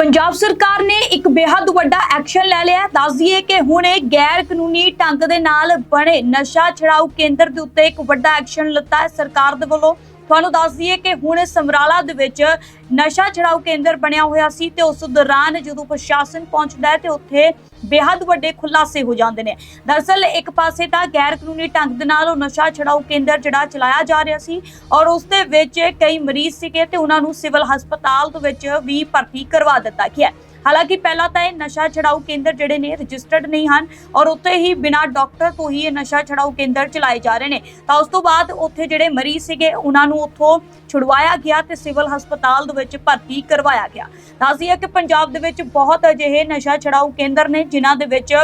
ਪੰਜਾਬ ਸਰਕਾਰ ਨੇ ਇੱਕ ਬੇहद ਵੱਡਾ ਐਕਸ਼ਨ ਲੈ ਲਿਆ ਹੈ। ਦੱਸ ਦਈਏ ਕਿ ਹੁਣ ਇਹ ਗੈਰ ਕਾਨੂੰਨੀ ਢੰਗ ਦੇ ਨਾਲ ਬਣੇ ਨਸ਼ਾ ਛਡਾਊ ਕੇਂਦਰ ਦੇ ਉੱਤੇ ਇੱਕ ਵੱਡਾ ਐਕਸ਼ਨ ਲਿੱਤਾ ਹੈ ਸਰਕਾਰ ਦੇ ਵੱਲੋਂ। ਤੁਹਾਨੂੰ ਦੱਸ ਦਈਏ ਕਿ ਹੁਣ ਸਮਰਾਲਾ ਦੇ ਵਿੱਚ ਨਸ਼ਾ ਛਡਾਊ ਕੇਂਦਰ ਬਣਿਆ ਹੋਇਆ ਸੀ ਤੇ ਉਸ ਦੌਰਾਨ ਜਦੋਂ ਪ੍ਰਸ਼ਾਸਨ ਪਹੁੰਚਦਾ ਹੈ ਤੇ ਉੱਥੇ ਬੇਹੱਦ ਵੱਡੇ ਖੁਲਾਸੇ ਹੋ ਜਾਂਦੇ ਨੇ। ਦਰਅਸਲ ਇੱਕ ਪਾਸੇ ਤਾਂ ਗੈਰ ਕਾਨੂੰਨੀ ਢੰਗ ਦੇ ਨਾਲ ਉਹ ਨਸ਼ਾ ਛਡਾਊ ਕੇਂਦਰ ਜਿਹੜਾ ਚਲਾਇਆ ਜਾ ਰਿਹਾ ਸੀ ਔਰ ਉਸ ਦੇ ਵਿੱਚ ਕਈ ਮਰੀਜ਼ ਸੀਗੇ ਤੇ ਉਹਨਾਂ ਨੂੰ ਸਿਵਲ ਹਸਪਤਾਲ ਦੇ ਵਿੱਚ ਵੀ ਭਰਤੀ ਕਰਵਾ ਦਿੱਤਾ ਗਿਆ ਹਾਲਾਂਕਿ ਪਹਿਲਾਂ ਤਾਂ ਇਹ ਨਸ਼ਾ ਛਡਾਊ ਕੇਂਦਰ ਜਿਹੜੇ ਨੇ ਰਜਿਸਟਰਡ ਨਹੀਂ ਹਨ ਔਰ ਉੱਥੇ ਹੀ ਬਿਨਾਂ ਡਾਕਟਰ ਤੋਂ ਹੀ ਇਹ ਨਸ਼ਾ ਛਡਾਊ ਕੇਂਦਰ ਚਲਾਏ ਜਾ ਰਹੇ ਨੇ। ਤਾਂ ਉਸ ਤੋਂ ਬਾਅਦ ਉੱਥੇ ਜਿਹੜੇ ਮਰੀਜ਼ ਸੀਗੇ ਉਹਨਾਂ ਨੂੰ ਉੱਥੋਂ ਛੁਡਵਾਇਆ ਗਿਆ ਤੇ ਸਿਵਲ ਹਸਪਤਾਲ ਦੇ ਵਿੱਚ ਭਰਤੀ ਕਰਵਾਇਆ ਗਿਆ। ਦੱਸਦੀ ਹੈ ਕਿ ਪੰਜਾਬ ਦੇ ਵਿੱਚ ਬਹੁਤ ਅਜਿਹੇ ਨਸ਼ਾ ਛਡਾਊ ਕੇਂਦਰ ਨੇ ਜਿਨ੍ਹਾਂ ਦੇ ਵਿੱਚ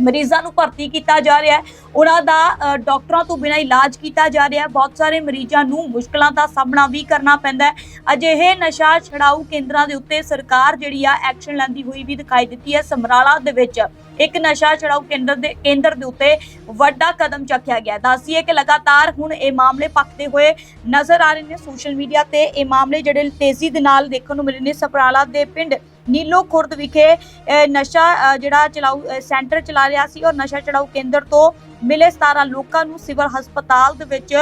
ਮਰੀਜ਼ਾਂ ਨੂੰ ਭਰਤੀ ਕੀਤਾ ਜਾ ਰਿਹਾ ਹੈ। ਉਹਨਾਂ ਦਾ ਡਾਕਟਰਾਂ ਤੋਂ ਬਿਨਾਂ ਇਲਾਜ ਕੀਤਾ ਜਾ ਰਿਹਾ ਹੈ। ਬਹੁਤ ਸਾਰੇ ਮਰੀਜ਼ਾਂ ਨੂੰ ਮੁਸ਼ਕਲਾਂ ਦਾ ਸਾਹਮਣਾ ਵੀ ਕਰਨਾ ਪੈਂਦਾ ਹੈ। ਅਜਿਹੇ ਨਸ਼ਾ ਛਡਾਊ ਕੇਂਦਰਾਂ ਦੇ ਉੱਤੇ ਸਰਕਾਰ ਜਿਹੜੀ ਆ ਐਕਸ਼ਨ ਲੈਂਦੀ ਹੋਈ ਵੀ ਦਿਖਾਈ ਦਿੱਤੀ ਹੈ। ਸਮਰਾਲਾ ਦੇ ਵਿੱਚ ਇੱਕ ਨਸ਼ਾ ਛਡਾਊ ਕੇਂਦਰ ਦੇ ਕੇਂਦਰ ਦੇ ਉੱਤੇ ਵੱਡਾ ਕਦਮ ਚੱਕਿਆ ਗਿਆ ਦੱਸੀਏ ਕਿ ਲਗਾਤਾਰ ਹੁਣ ਇਹ ਮਾਮਲੇ ਪੱਕਦੇ ਹੋਏ ਨਜ਼ਰ ਆ ਰਹੇ ਨੇ ਸੋਸ਼ਲ ਮੀਡੀਆ ਤੇ। ਇਹ ਮਾਮਲੇ ਜਿਹੜੇ ਤੇਜ਼ੀ ਦੇ ਨਾਲ ਦੇਖਣ ਨੂੰ ਮਿਲੇ ਨੇ। ਸਮਰਾਲਾ ਦੇ ਪਿੰਡ ਨੀਲੋ ਖੁਰਦ ਵਿਖੇ ਨਸ਼ਾ ਜਿਹੜਾ ਚਲਾਊ ਸੈਂਟਰ ਚਲਾ ਰਿਹਾ ਸੀ ਔਰ ਨਸ਼ਾ ਚੜਾਊ ਕੇਂਦਰ ਤੋਂ ਮਿਲੇ 17 ਲੋਕਾਂ ਨੂੰ ਸਿਵਲ ਹਸਪਤਾਲ ਦੇ ਵਿੱਚ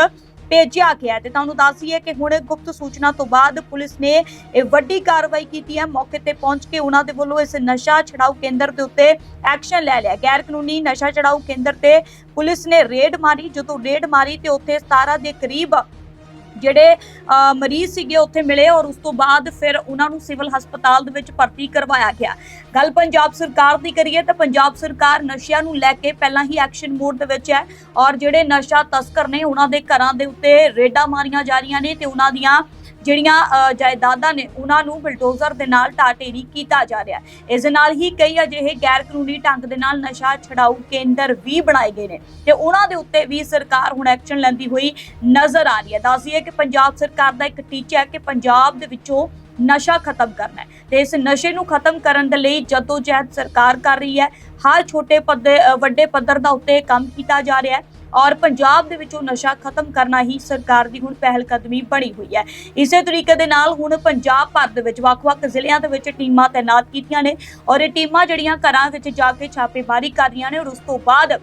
ਭੇਜਿਆ ਗਿਆ ਤੇ ਤੁਹਾਨੂੰ ਦੱਸੀਏ ਕਿ ਹੁਣ ਗੁਪਤ ਸੂਚਨਾ ਤੋਂ ਬਾਅਦ ਪੁਲਿਸ ਨੇ ਇਹ ਵੱਡੀ ਕਾਰਵਾਈ ਕੀਤੀ ਹੈ। ਮੌਕੇ ਤੇ ਪਹੁੰਚ ਕੇ ਉਹਨਾਂ ਦੇ ਵੱਲੋਂ ਇਸ ਨਸ਼ਾ ਛਡਾਊ ਕੇਂਦਰ ਦੇ ਉੱਤੇ ਐਕਸ਼ਨ ਲੈ ਲਿਆ। ਗੈਰ ਕਾਨੂੰਨੀ ਨਸ਼ਾ ਛਡਾਊ ਕੇਂਦਰ ਤੇ ਪੁਲਿਸ ਨੇ ਰੇਡ ਮਾਰੀ। ਜਦੋਂ ਰੇਡ ਮਾਰੀ ਤੇ ਉੱਥੇ 17 ਦੇ ਕਰੀਬ ਜਿਹੜੇ ਮਰੀਜ਼ ਸੀਗੇ ਉੱਥੇ ਮਿਲੇ ਔਰ ਉਸ ਤੋਂ ਬਾਅਦ ਫਿਰ ਉਹਨਾਂ ਨੂੰ ਸਿਵਲ ਹਸਪਤਾਲ ਦੇ ਵਿੱਚ ਭਰਤੀ ਕਰਵਾਇਆ ਗਿਆ। ਗੱਲ ਪੰਜਾਬ ਸਰਕਾਰ ਦੀ ਕਰੀਏ ਤਾਂ ਪੰਜਾਬ ਸਰਕਾਰ ਨਸ਼ਿਆਂ ਨੂੰ ਲੈ ਕੇ ਪਹਿਲਾਂ ਹੀ ਐਕਸ਼ਨ ਮੋਡ ਦੇ ਵਿੱਚ ਹੈ ਔਰ ਜਿਹੜੇ ਨਸ਼ਾ ਤਸਕਰ ਨੇ ਉਹਨਾਂ ਦੇ ਘਰਾਂ ਦੇ ਉੱਤੇ ਰੇਡਾਂ ਮਾਰੀਆਂ ਜਾ ਰਹੀਆਂ ਨੇ ਤੇ ਉਹਨਾਂ ਦੀਆਂ ਜਿਹੜੀਆਂ ਜਾਇਦਾਦਾਂ ਨੇ ਉਹਨਾਂ ਨੂੰ ਬਿਲਡੋਜ਼ਰ ਦੇ ਨਾਲ ਢਾਟੇਰੀ ਕੀਤਾ ਜਾ ਰਿਹਾ ਹੈ। ਇਸ ਦੇ ਨਾਲ ਹੀ ਕਈ ਅਜਿਹੇ ਗੈਰ ਕਾਨੂੰਨੀ ਢੰਗ ਦੇ ਨਾਲ ਨਸ਼ਾ ਛਡਾਊ ਕੇਂਦਰ ਵੀ ਬਣਾਏ ਗਏ ਨੇ ਤੇ ਉਹਨਾਂ ਦੇ ਉੱਤੇ ਵੀ ਸਰਕਾਰ ਹੁਣ ਐਕਸ਼ਨ ਲੈਂਦੀ ਹੋਈ ਨਜ਼ਰ ਆ ਰਹੀ ਹੈ। ਦੱਸੀਏ ਕਿ ਪੰਜਾਬ ਸਰਕਾਰ ਦਾ ਇੱਕ ਟੀਚਾ ਹੈ ਕਿ ਪੰਜਾਬ ਦੇ ਵਿੱਚੋਂ ਨਸ਼ਾ ਖਤਮ ਕਰਨਾ ਹੈ ਤੇ ਇਸ ਨਸ਼ੇ ਨੂੰ ਖਤਮ ਕਰਨ ਦੇ ਲਈ ਜਦੋਜਹਿਦ ਸਰਕਾਰ ਕਰ ਰਹੀ ਹੈ। ਹਰ ਛੋਟੇ ਪੱਧਰ ਵੱਡੇ ਪੱਧਰ ਦਾ ਉੱਤੇ ਕੰਮ ਕੀਤਾ ਜਾ ਰਿਹਾ ਹੈ। ਔਰ ਪੰਜਾਬ ਦੇ ਵਿੱਚੋਂ ਨਸ਼ਾ ਖਤਮ ਕਰਨਾ ਹੀ ਸਰਕਾਰ ਦੀ ਹੁਣ ਪਹਿਲ ਕਦਮੀ ਬਣੀ ਹੋਈ ਹੈ। ਇਸੇ ਤਰੀਕੇ ਦੇ ਨਾਲ ਹੁਣ ਪੰਜਾਬ ਭਰ ਦੇ ਵਿੱਚ ਵੱਖ-ਵੱਖ ਜ਼ਿਲ੍ਹਿਆਂ ਦੇ ਵਿੱਚ ਟੀਮਾਂ ਤਾਇਨਾਤ ਕੀਤੀਆਂ ਨੇ ਔਰ ਇਹ ਟੀਮਾਂ ਜਿਹੜੀਆਂ ਘਰਾਂ ਵਿੱਚ ਜਾ ਕੇ ਛਾਪੇਮਾਰੀ ਕਰ ਰਹੀਆਂ ਨੇ ਔਰ ਉਸ ਤੋਂ ਬਾਅਦ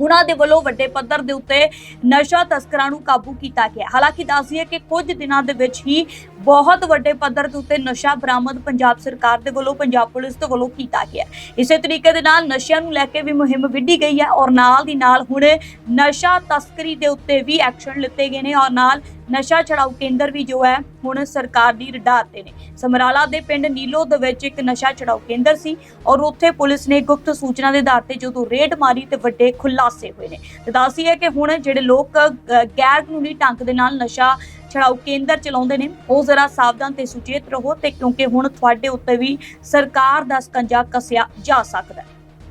ਉਹਨਾਂ ਦੇ ਵੱਲੋਂ ਵੱਡੇ ਪੱਧਰ ਦੇ ਉੱਤੇ ਨਸ਼ਾ ਤਸਕਰਾਂ ਨੂੰ ਕਾਬੂ ਕੀਤਾ ਗਿਆ। ਹਾਲਾਂਕਿ ਦੱਸਦੀਏ ਕਿ ਕੁਝ ਦਿਨਾਂ ਦੇ ਵਿੱਚ ਹੀ ਬਹੁਤ ਵੱਡੇ ਪੱਧਰ ਦੇ ਉੱਤੇ ਨਸ਼ਾ ਬਰਾਮਦ ਪੰਜਾਬ ਸਰਕਾਰ ਦੇ ਵੱਲੋਂ, ਪੰਜਾਬ ਪੁਲਿਸ ਦੇ ਵੱਲੋਂ ਕੀਤਾ ਗਿਆ। ਇਸੇ ਤਰੀਕੇ ਦੇ ਨਾਲ ਨਸ਼ਿਆਂ ਨੂੰ ਲੈ ਕੇ ਵੀ ਮੁਹਿੰਮ ਵਿੱਢੀ ਗਈ ਹੈ ਔਰ ਨਾਲ ਦੀ ਨਾਲ ਹੁਣ ਨਸ਼ਾ ਤਸਕਰੀ ਦੇ ਉੱਤੇ ਵੀ ਐਕਸ਼ਨ ਲਿੱਤੇ ਗਏ ਨੇ ਔਰ ਨਾਲ ਨਸ਼ਾ ਛਡਾਊ ਕੇਂਦਰ ਵੀ ਜੋ ਹੈ, ਹੁਣ ਸਰਕਾਰ ਦੀ ਰਡਾਰ ਤੇ ਨੇ। ਸਮਰਾਲਾ ਦੇ ਪਿੰਡ ਨੀਲੋ ਦੇ ਵਿੱਚ ਇੱਕ ਨਸ਼ਾ ਛੜਾਊ ਕੇਂਦਰ ਸੀ ਔਰ ਉੱਥੇ ਪੁਲਿਸ ਨੇ ਗੁਪਤ ਸੂਚਨਾ ਦੇ ਆਧਾਰ ਤੇ ਜਦੋਂ ਰੇਡ ਮਾਰੀ ਤੇ ਵੱਡੇ ਖੁਲਾਸੇ ਹੋਏ ਨੇ। ਤੇ ਦੱਸੀ ਹੈ ਕਿ ਹੁਣ ਜਿਹੜੇ ਲੋਕ ਗੈਰ ਕਾਨੂੰਨੀ ਢੰਗ ਦੇ ਨਾਲ ਨਸ਼ਾ ਛਡਾਊ ਕੇਂਦਰ ਚਲਾਉਂਦੇ ਨੇ, ਉਹ ਜ਼ਰਾ ਸਾਵਧਾਨ ਤੇ ਸੁਚੇਤ ਰਹੋ ਤੇ ਕਿਉਂਕਿ ਹੁਣ ਤੁਹਾਡੇ ਉੱਤੇ ਵੀ ਸਰਕਾਰ ਦਾ ਸਕੰਜਾ ਕੱਸਿਆ ਜਾ ਸਕਦਾ ਹੈ।